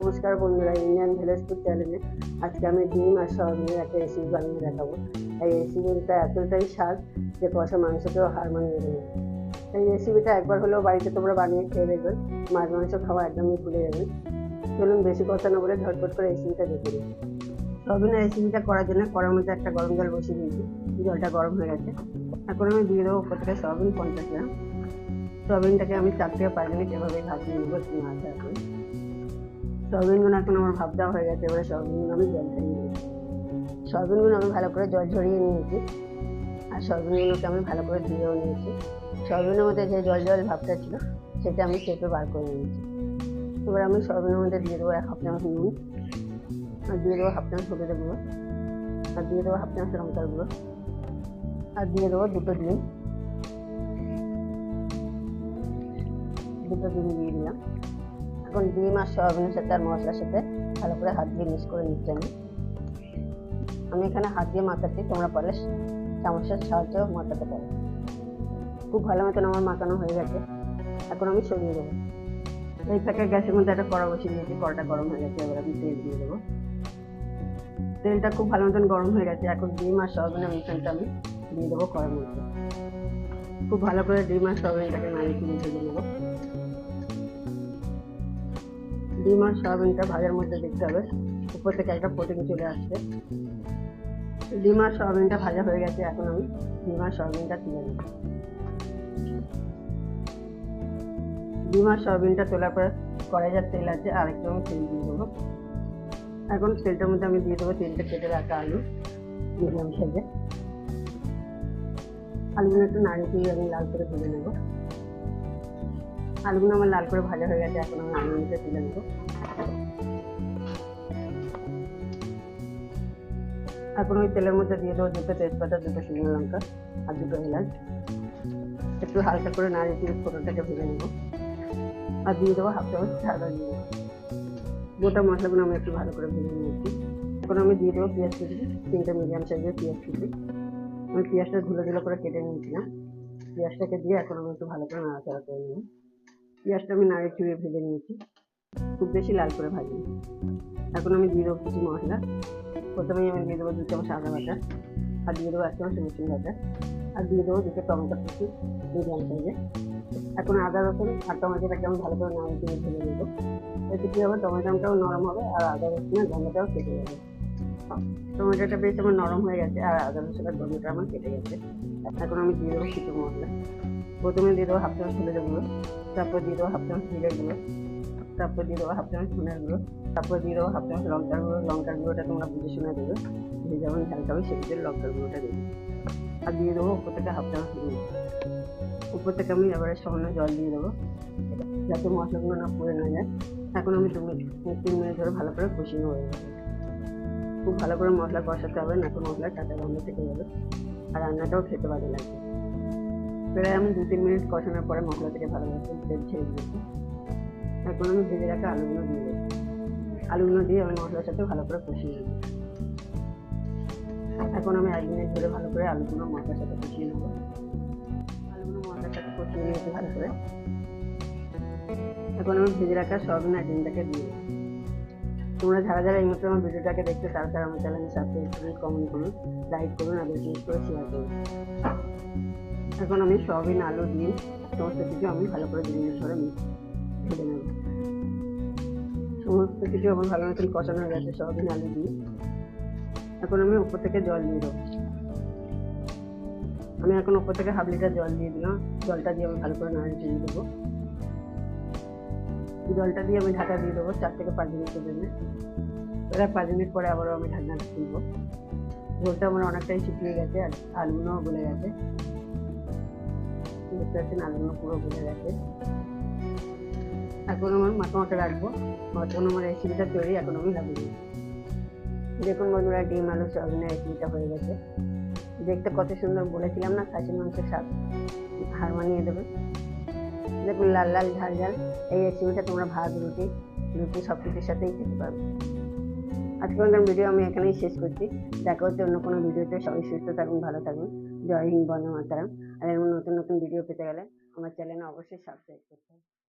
নমস্কার বন্ধুরা, Indian village food চ্যানেলে আজকে আমি ডিম আর সব সয়াবিনের একটা রেসিপি বানিয়ে দেখাবো। এই রেসিপিটা এতটাই স্বাদ যে কষা মাংসকেও হার মানিয়ে দেবে এই রেসিপিটা একবার হলেও বাড়িতে তোমরা বানিয়ে খেয়ে দেখবে, মাছ মাংস খাওয়া একদমই ভুলে যাবে। চলুন বেশি কথা না বলে ঝটপট করে রেসিপিটা দেখে দিই সয়াবিনের রেসিপিটা করার জন্য কড়ার মধ্যে একটা গরম জল বসিয়ে দিয়েছি, জলটা গরম হয়ে গেছে। এখন আমি দিয়ে দেবো উপর থেকে সয়াবিন পঞ্চাশ গ্রাম। সয়াবিনটাকে আমি চার থেকে পাঁচ মিনিট এভাবে ভাজিয়ে নেব মাছ আছে সয়াবিনগুলো এখন আমার ভাব দেওয়া হয়ে গেছে, এবারে সয়াবিনগুলো আমি জল ঝরিয়ে নিয়েছি। সয়াবিনগুলো আমি ভালো করে জল ঝরিয়ে নিয়েছি, আর সয়াবিনগুলোকে আমি ভালো করে ধুয়েও নিয়েছি। সয়াবিনের মধ্যে যে জল জল ভাবটা ছিল, সেটা আমি চেপে বার করে নিয়েছি। এবার আমি সয়াবিনের মধ্যে দিয়ে দেবো এক হাফ চামচ নুন, আর দিয়ে দেবো হাফ চামচ হলুদের গুঁড়ো, আর দিয়ে দেবো হাফ চামচ লঙ্কার গুঁড়ো, আর দিয়ে দেবো দুটো ডিম। দুটো ডিম দিয়ে দিলাম। এখন ডিম আর সয়াবিনের সাথে আর মশলার সাথে ভালো করে হাত দিয়ে মিক্স করে নিচ্ছি আমি। আমি এখানে হাত দিয়ে মাখাচ্ছি, তোমরা পারলে চামচের সাহায্যেও মাখাতে পারো। খুব ভালো মতন আমার মাখানো হয়ে গেছে। এখন আমি সরিয়ে দেবো। এই প্যাকে গ্যাসের মধ্যে একটা কড়া বসিয়ে দিয়েছি, কড়াটা গরম হয়ে গেছে, এবার আমি তেল দিয়ে দেবো। তেলটা খুব ভালো মতন গরম হয়ে গেছে, এখন ডিম আর সয়াবিনের মিশ্রণটা আমি দিয়ে দেবো কড়ার মধ্যে। খুব ভালো করে ডিম আর সয়াবিনটাকে নাড়িয়ে তুলে ভেজে নেব। ডিম আর সয়াবিনটা ভাজার মধ্যে দেখতে হবে। উপর থেকে একটা প্রোটিন চলে আসছে। ডিম আর সয়াবিনটা ভাজা হয়ে গেছে, এখন আমি ডিম আর সয়াবিনটা তুলে নেব। ডিম আর সয়াবিনটা তোলার পরে কড়াইজার তেল আছে, আর একটু আমি তেল দিয়ে দেবো। এখন তেলটার মধ্যে আমি দিয়ে দেবো তেলটা কেটে রাখা আলু, মিডিয়াম সাইজে। আলুগুলো একটু নাড়িয়ে আমি লাল করে তুলে নেব। আলুগুলো আমার লাল করে ভাজা হয়ে গেছে, এখন আমি আলুগুলোকে তুলে নেব। এখন ওই তেলের মধ্যে দিয়ে দেবো দুটো তেজপাতা, দুটো শুকনো লঙ্কা আর দুটো এলাচ। একটু হালকা করে নাড়িয়ে দিয়ে ফোটোটাকে ভেজে নেব। আর দিয়ে দেবো হাফ চামচ সাদা দিয়ে গোটা মশলাগুলো আমি একটু ভালো করে ভেজে নিয়েছি। এখন আমি দিয়ে দেবো পেঁয়াজ কুচি, তিনটে মিডিয়াম সাইজের পেঁয়াজ কুচি। আমি পেঁয়াজটা ধুলো ধুলো করে কেটে নিয়েছিলাম। পেঁয়াজটাকে দিয়ে এখন আমি একটু ভালো করে নাড়াচাড়া করে নেব। পেঁয়াজটা আমি নাড়িয়ে চুড়ে ভেজে নিয়েছি। খুব বেশি লাল করে ভাজি এখন আমি দিয়ে দেবো কিছু মশলা। প্রথমেই আমি দিয়ে দেবো দু চামচ আদা বাটা। আর দিয়ে দেবো এক চামচ রসুন বাটা। আর দিয়ে দেবো দুটো টমেটো কুচি মিডিয়াম সাইজে। এখন আদা, রসুন আর টমেটোটাকে আমি ভালো করে নাড়িয়ে চুড়ে ভেজে নেব। এতে কী হবে? টমেটোটাও নরম হবে আর আদা, রসুনের গন্ধটাও কেটে যাবে। টমেটোটা বেশ আমার নরম হয়ে গেছে আর আদা, রসুনের গন্ধটা আমার কেটে গেছে। এখন আমি দিয়ে দেবো কিছু মশলা। প্রথমে দিয়ে দেবো হাফ চামচ হলুদের গুঁড়ো। দেবো হাফ চামচ জিরের গুঁড়ো তারপর দিয়ে দেবো হাফ চামচ ধনের গুঁড়ো তারপর দিয়ে দেবো হাফ চামচ লঙ্কার গুঁড়ো, লঙ্কার গুঁড়োটা তোমরা বুঝে শুনে দেবে। যে যেমন ঝালটা হবে সেদিকে লঙ্কার গুঁড়োটা দেবে। আর দিয়ে দেবো উপর থেকে হাফ চামচ নুন উপর থেকে আমি এবারে সামান্য জল দিয়ে দেবো। যাতে মশলাগুলো না পুড়ে না যায়। এখন আমি দু মিনিট তিন মিনিট ধরে ভালো করে কষিয়ে নেব। খুব ভালো করে মশলা কষাতে হবে না, তো মশলা কাঁচা গন্ধ থেকে যাবে। আর রান্নাটাও খেতে ভালো লাগবে। প্রায় আমি দু তিন মিনিট কষানোর পরে মশলা থেকে ভালো মতো তেল ছেড়ে দিয়েছি। এখন আমি ভেজে রাখা আলুগুলো দিয়ে দেবো। আলুগুলো দিয়ে আমি মশলার সাথে ভালো করে কষিয়ে নেব। এখন আমি এক মিনিট ধরে ভালো করে আলুগুলো মশলার সাথে কষিয়ে নেব। আলুগুলো মশলার সাথে কষিয়ে নিয়েছি ভালো করে। এখন আমি ভেজে রাখা সয়াবিন আর ডিমটাকে দিয়ে তোমরা যারা যারা এই মতো আমার ভিডিওটাকে দেখতে তারা তারা আমার চ্যানেলে সাবস্ক্রাইব করুন কমেন্ট করুন লাইক করুন, আর বেশি করে শেয়ার করুন। এখন আমি সয়াবিন, আলু দিয়ে সমস্ত কিছু আমি ভালো করে দু মিনিট ধরে ভেজে নেব। সমস্ত কিছু আমার ভালো মতন কষানো হয়ে গেছে, সয়াবিন, আলু দিয়ে এখন আমি উপর থেকে জল দিয়ে দেবো। আমি এখন উপর থেকে হাফ লিটার জল দিয়ে দিলাম। জলটা দিয়ে আমি ভালো করে নাড়িয়ে দিয়ে দেবো জলটা দিয়ে আমি ঢাকা দিয়ে দেবো চার থেকে পাঁচ মিনিটের জন্য। এবার পাঁচ মিনিট পরে আবারও আমি ঢাকনাটা খুলবো। ঝোলটা আমার অনেকটাই শুকিয়ে গেছে আর আলুগুলোও গলে গেছে। দেখতে পাচ্ছেন আলুগুলো পুরো গলে গেছে। এখন আমার মাথা রাখব। এখন আমার রেসিপিটা তৈরি, এখন আমি লাগিয়ে দেখুন বন্ধুরা, ডিম, আলু, সয়াবিনের রেসিপিটা হয়ে গেছে। দেখতে কত সুন্দর, বলেছিলাম না, খাসির মাংসের স্বাদ। হার মানিয়ে দেবে। দেখুন, লাল লাল, ঝাল ঝাল। এই রেসিপিটা তোমরা ভাত, রুটি রুটি সব কিছুর সাথেই খেতে পারবে। আজকের ভিডিও আমি এখানেই শেষ করছি। দেখা হচ্ছে অন্য কোনো ভিডিওতে সবাই সুস্থ থাকুন, ভালো থাকুন। জয় হিন্দ, বন্দে মাতারাম। আর এরকম নতুন নতুন ভিডিও পেতে গেলে আমার চ্যানেলে অবশ্যই সাবস্ক্রাইব করতে হবে।